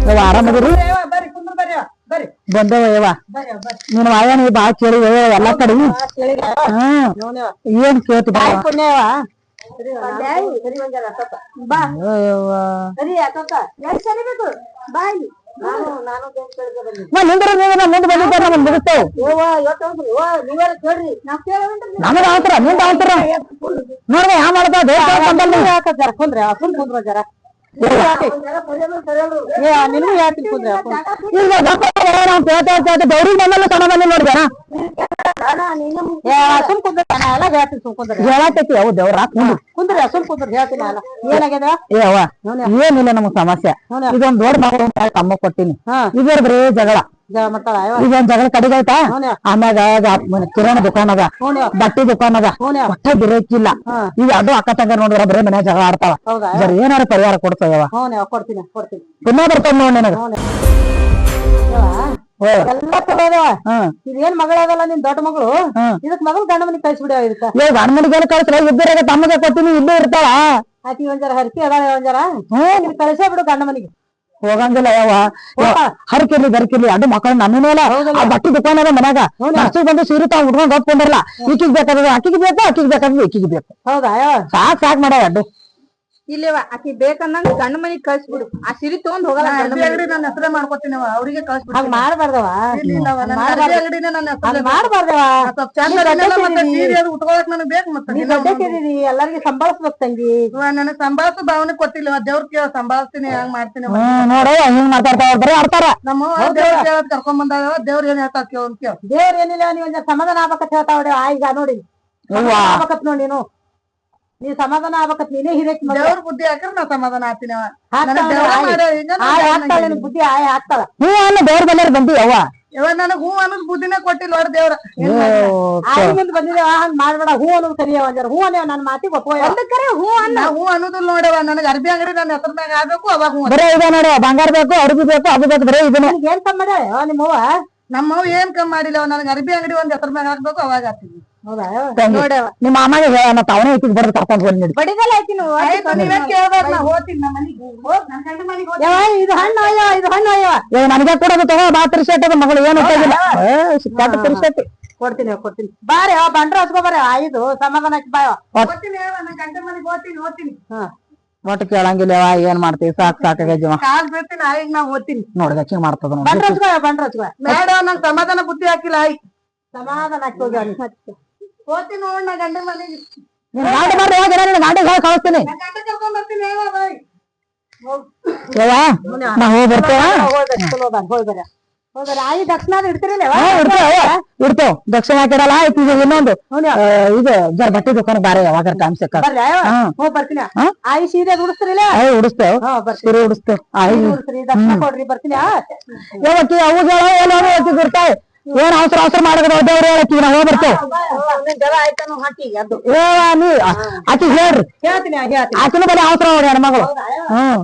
S1: ಯವ್ವ ಆರಾಮದಿರಿ ಬಂದವ ಯವ್ವ. ನೀನ್ ವಾಯನ ಬಾ ಕೇಳಿ ಎಲ್ಲಾ ಕಡೆ ಏನ್ ಕೇಳ್ತಿ ಬಾ.
S3: ಪುಣ್ಯವ ಬಾ. ಸರಿ ಅಕ್ಕ ಎಲ್ಲಿ ಸರಿಬೇಕು ಬಾ ಇಲ್ಲಿ
S1: ನಿಂದ್ರ ನಿಂದ್ರ ಮುಂದೆ ಬಂದಿದ್ದ ನಮ್ಮನ್
S3: ಕೇಳವೇನ್ರಿ
S1: ನಮಗ ಆತರ ನಿಂದ ಆತರ. ನೋಡ್ದ ಯಾ ಬಂದಲ್ಲಿ?
S3: ಜರ ಕುಂದ್ರೆ? ಕುಂದ್ರ ಜರ.
S1: ಈಗ ಬಂದಲ್ಲ ಸಣ್ಣ ಬಂದಿ ನೋಡ್ದ
S3: ಸುಮ್ ಕುಂದ್ರ ನಾ ಎಲ್ಲ ಹೇಳ್ತೀನಿ ಸುಮ್ ಕುಂದ್ರ.
S1: ಹೇಳತೈತಿ ಅವು ದೇವ್ರ ಕುಂದ್ರ.
S3: ಕುಂದ್ರೆ ಸುಮ್ ಕುಂದ್ರ ಹೇಳ್ತೀನಿ ಅಲ್ಲ ಏನಾಗ್ಯದ
S1: ಏನಿಲ್ಲ ನಮಗ್ ಸಮಸ್ಯೆ. ಇದೊಂದ್ ದೊಡ್ಡ ಮಗಳು ತಮ್ಮ ಕೊಟ್ಟಿನಿ. ಇದ್ರ ಬರೀ ಜಗಳ. ಇದೊಂದ್ ಜಗಳ ಕಡಿಗೈತಾ? ಆಮ್ಯಾಗ ಕಿರಾಣಿ ದುಕಾನ್ ಅದ ಬಟ್ಟೆ ದುಕಾನ್ ಅದ
S3: ಬಟ್ಟೆ
S1: ಒಟ್ಟ ಗಿರಾಕಿಲ್ಲ ಈಗ ಅದು ಅಕ್ಕ ತಂಗ ನೋಡಿದ್ರ ಬರೀ ಮನೆ ಜಗಳ ಆಡ್ತಾವ ಏನಾರ ಪರಿಹಾರ ಕೊಡ್ತಾವ
S3: ಹ್ಞೂ ಕೊಡ್ತೀನಿ ಕೊಡ್ತೀನಿ.
S1: ಪುಣ್ಯ ಬರ್ತಾವ ನೋಡ್ ನನಗ.
S3: ಎಲ್ಲ ತಗೋದವ
S1: ಹ್ಮ್
S3: ಇದೇನ್ ಮಗಳದಲ್ಲ ನಿನ್ ದೊಡ್ಡ ಮಗಳು? ಇದಕ್ ಮಗಳು ಗಂಡ ಮನಿಗ್ ಕಳ್ಸಿಬಿಡವ ಇದಕ್ಕ
S1: ಏ ಗಂಡ್ಮನಿಗೆ ಕಳ್ಸ್ರ ಇಬ್ಬರಿಗೆ ತಮ್ಮಗೆ ಕೊಟ್ಟಿನಿ ಇಲ್ಲೇ ಇರ್ತಾಳ.
S3: ಆಕಿ ಒಂಜರ ಹರಸಿ ಅದಾಳ ಒಂಜರ?
S1: ಹ್ಮ್
S3: ಕಳ್ಸೇ ಬಿಡು ಗಂಡ ಮನೆಗೆ.
S1: ಹೋಗಂಗಿಲ್ಲ ಯಾವ ಹರಕಿರ್ಲಿ ಬರಕಿರ್ಲಿ ಅಡ್ಡು ಮಕ್ಕಳು ನನ್ನ ಮೇಲೆ ಆ ಬಟ್ಟೆ ದುಕಾನ್ ಅದ ಮನ್ಯಾಗ. ಅಷ್ಟು ಬಂದು ಸೀರೆ ತಾವ್ ಉಟ್ಕೊಂಡ್ ಗಪ್ಕೊಂಡಿರಲ್ಲ ಈಕಿಗ್ ಬೇಕಾದ್ರೆ ಆಕಿಗೆ ಬೇಕು ಆಕಿಗೆ ಬೇಕಾದ್ರೆ ಈಕಿಗೆ ಬೇಕು.
S3: ಹೌದಾ
S1: ಸಾಕ್ ಸಾಕ್ ಮಾಡ್ಯಾವ ಅಡ್ಡು.
S3: ಇಲ್ಲವ ಆಕಿ ಬೇಕಂದಂಗ ಗಂಡ ಮನಿಗ್ ಕಳ್ಸ್ಬಿಡು. ಆ ಸಿರಿ ತಗೊಂಡ್ ಹೋಗಲ್ಲ
S4: ಅರ್ಬಿ ಅಂಗಡಿ ನನ್ನ ಹೆಸರೇ ಮಾಡ್ಕೊತೀನಿ ಅವ ಅವ್ರಿಗೆ
S2: ಹಂಗ ಮಾಡ್ಬಾರ್ದವ
S4: ನನ್ನ. ಅರ್ಬಿ ಅಂಗಡಿನೇ ನನ್ನ
S2: ಮಾಡ್ಬಾರ್ದವ
S4: ಸ್ವಲ್ಪ ಚಂದ ಮತ್ತೆ ಸೀರೆ ಅದು ಉಟ್ಕೊಳಕ್ ನನಗ್ ಬೇಕು ಮತ್ತೆ.
S2: ನೀ ದೊಡ್ಡಕ್ಕಿದೀನಿ ಎಲ್ಲರಿಗೂ ಸಂಭಾಳಿಸ್ಬೇಕು ತಂಗಿ.
S4: ನನಗ್ ಸಂಭಾಳಿಸೋ ಭಾವನೆ ಕೊಟ್ಟಿಲ್ಲ ದೇವ್ರ ಕೇಳ ಸಂಭಾಳಿಸ್ತೀನಿ ಹಂಗ್ ಮಾಡ್ತೀನಿ
S1: ನೋಡು ಹಿಂಗ್ ಮಾತಾಡ್ತಾವ ಬರೀ ಆಡ್ತಾರ
S4: ನಮ್ಮ ದೇವ್ರ ಕೇಳದ್ ಕರ್ಕೊಂಡ್ ಬಂದಾಗ ದೇವ್ರ ಏನ್ ಹೇಳ್ತಾರ ಕೇಳ ಕೇಳ.
S2: ದೇವ್ರ ಏನಿಲ್ಲ ನೀವ್ ಸಮಾಧಾನ ಆಗ್ಬೇಕಂತ ಹೇಳ್ತಾವ ಈಗ ನೋಡಿ. ನೋಡಿ ನೀನು. ನೀ ಸಮಾಧಾನ ಆಗ್ಬೇಕತ್ ನೀನೇ ಹಿರೇಕ್
S4: ದೇವ್ರ ಬುದ್ಧಿ ಹಾಕ್ರ ನಾ ಸಮಾಧಾನ ಆಗ್ತೀನಿ
S2: ಬುದ್ಧಿ ಆಯ್ ಹಾಕ್ತಾಳ.
S1: ಹೂ ಅನ್ನ ದೇವ್ರ ಬಂದಾರ ಬಂದಿ ಅವ್ವ.
S4: ಇವ ನನಗ್ ಹೂ ಅನ್ನೋದ್ ಬುದ್ಧಿನೇ ಕೊಟ್ಟಿಲ್ಲ ನೋಡ್ ದೇವ್ರ.
S2: ಆಯ್ ಮುಂದ್ ಬಂದಿದ್ದೇವ ಹಂಗ್ ಮಾಡ್ಬೇಡ ಹೂ ಅನ್ನೋದ್ ಕರಿಯವ ಒಂಜರ ಹೂ ಅನ್ನೋ ನನ್ ಮಾತಿ ಒಪ್ಪೋಯ
S3: ಕರೆ ಹೂ
S4: ಅನ್ನ. ಹೂ ಅನ್ನೋದು ನೋಡವ ನನಗ್ ಅರ್ಬಿ ಅಂಗಡಿ ನನ್ನ ಹೆಸರ ಮ್ಯಾಗ ಆಗ್ಬೇಕು ಅವಾಗ ಹೂ
S1: ಬರೇ ಇದೆ ನೋಡ ಬಂಗಾರ ಬೇಕು ಅರ್ಬಿ ಬೇಕು ಅದು ಬೇಕು ಬರೇ ಇದನ್ನ
S2: ಏನ್ ಕಮ್ಮ ನಿಮ್ಮವ್ವ?
S4: ನಮ್ಮವ್ ಏನ್ ಕಮ್ಮಿ ಮಾಡಿಲ್ಲ ನನಗ ಅರ್ಬಿ ಅಂಗಡಿ ಒಂದ್ ಹೆಸರ ಮ್ಯಾಗ ಹಾಕ್ಬೇಕು ಅವಾಗ ಆಗ್ತೀನಿ.
S2: ಹೌದಾ.
S1: ನಿಮ್ಮ ಮಾಮಾಗೆ ಹೇಳ ತಾವನೇ ಐತಿಗೆ ಬರ್ದು ಕರ್ಕೊಂಡ್ ಬಂದ್ ನೋಡಿ.
S3: ಬಡಿದಲ್ಲ
S2: ಇದು ಹಣ್ಣು ಅಯ್ಯವ ಇದು ಹಣ್ಣು ಅಯ್ಯವ
S1: ಏ ನನಗೆ ಕೊಡೋದು ತಗೋ ಬಾ ತಿರ್ಸೆಟ್ ಅದ ಮಗಳು ಏನು ಸಿಕ್ಕಾಟ ತಿರ್ಸೆಟ್
S2: ಕೊಡ್ತೀನಿ ಕೊಡ್ತೀನಿ. ಬಾರೆ ಅವ ಬಂಡ್ರ ಹಚ್ಕೊ ಬಾರೆ. ಐದು ಸಮಾಧಾನ
S4: ಹೋಗ್ತೀನಿ ಹೇಳ ಗಂಟೆ ಗಂಡ ಮನಿಗೆ ಹೋಗ್ತೀನಿ ಹಾ.
S1: ಒಟ್ಟು ಕೇಳಂಗಿಲ್ಲ ಏನ್ ಮಾಡ್ತೀವಿ ಸಾಕ್ ಸಾಕಾಗಜ್ಜವ
S4: ಕಾಲ್ ಬೀಳ್ತೀನಿ ಈಗ ನಾ ಓದ್ತೀನಿ
S1: ಮಾಡ್ತದ ನೋಡಿ.
S2: ಬಂಡ್ರ ಹಚ್ಕೋ ಬಂಡ್ರ ಹಚ್ಕೋ.
S4: ಬೇಡ ನಂಗ್ ಸಮಾಧಾನ ಬುದ್ಧಿ ಹಾಕಿಲ್ಲ ಆಯ್.
S2: ಸಮಾಧಾನ ಹಾಕಿ ಹೋಗಿ ಅವ್ನಿಗೆ.
S4: ಹೋಗ್ತೀನಿ ನೋಡ್ ನಾ ಗಂಡ ಮನೆಗೆ.
S1: ನೀನ್ ಗಾಡಿ ಮಾಡ್ರಿ ಹೋಗಿ ನಿನ್ನ ಗಾಡಿ ಹೇಳಿ ಕಳಿಸ್ತೀನಿ.
S4: ನಾ ಗಂಡ ಕರ್ಕೊಂಡ್ ಬರ್ತೀನಿ ಹೇಳ ಬಾಯ್.
S1: ಯವ್ವ ನಾ ಹೋಗಿ ಬರ್ತೇವ
S2: ಹೋಗಿ ಬರ್ರಿ, ಚಲೋ ಬಾರಿ, ಹೋಗಿ ಬರ್ರಿ. ಆಯಿ ದಕ್ಷಿಣ ಇಡ್ತಿರಲ್ಲ
S1: ಇಡ್ತೇವ ದಕ್ಷಿಣ ಹಾಕಿಡಲ್ಲ ಆಯ್ತು ಈಗ ಇನ್ನೊಂದು ಇದು ಜರ ಬಟ್ಟೆ ದುಕಾನ ಬಾರ ಯಾವಾಗ ಟೈಮ್ ಸಿಕ್ಕ
S2: ಬರ್ತೀನಿ? ಆಯಿ ಸೀರೆ ಉಡಿಸ್ತಿರಲ್ಲ
S1: ಅಯ್ಯ ಉಡಿಸ್ತೇವ್.
S2: ಹಾ ಬರ್ತೀನಿ.
S1: ಸೀರೆ ಉಡಿಸ್ತೇವ್. ಆಯ್.
S2: ದಕ್ಷಿಣ ಕೊಡ್ರಿ ಬರ್ತೀನಿ?
S1: ಯಾವತ್ತಿ ಅವು ಹೇಳೋ ಏನೋ ಆಕಿ ಇರ್ತಾವ ಏನ್ ಅವಸರ ಅವಸರ ಮಾಡದ ದೇವ್ರ ಹೇಳತ್ತಿ ನಾ ಹೋಗಿ ಬರ್ತೇವ್.
S2: ಒಂದೊಂದ್ ಜರ ಆಯ್ತಾನು ಹಾಕಿ ಅದು.
S1: ಏವ ನೀ ಆಕಿ ಹೇಳ್ರಿ. ಆಕಿನ ಬರೀ ಅವಸರ ನೋಡಿ ಹೆಣ್ಮಗಳು. ಹ್ಮ್.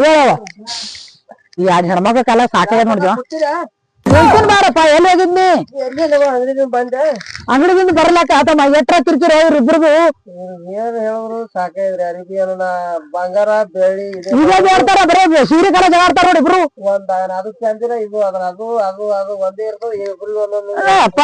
S1: ಹೇಳವ ಈ ಎರಡು ಹೆಣ್ಮಕ್ಳ ಕಾಲ ಸಾಕಾಗ ನೋಡ್ಜ ಹೇಳ್ತೀನಿ ಬಾರಪ್ಪ ಎಲ್ಲಿ ಹೋಗಿದ್ನಿ? ಅಂಗಡಿದಿಂದ ಬರ್ಲಾಕ ಆತಮ್ಮ ಎಟ್ರ ಕಿರ್ಕಿರ ಇವ್ರಿಬ್ರಿಗೂ
S2: ಏನ್ ಹೇಳಿದ್ರು ಸಾಕಾಗಿದ್ರಿ ಅರಿಬಿ ಅನ್ನ ಬಂಗಾರ ಬೆಳ್ಳಿ
S1: ಈಗ ಹೇಳ್ತಾರ ಬರೇ ಸೂರ್ಯ ಕಾಲ ಜಗಾಡ್ತಾರ ನೋಡಿ ಇಬ್ರು.
S2: ಒಂದ್ ಅದು ಚಂದಿರ ಇದು ಅದ್ರ ಅದು ಅದು ಅದು ಒಂದೇ ಇರ್ತದ ಇಬ್ರಿಗೂ ಒಂದೊಂದು.
S1: ಅಪ್ಪ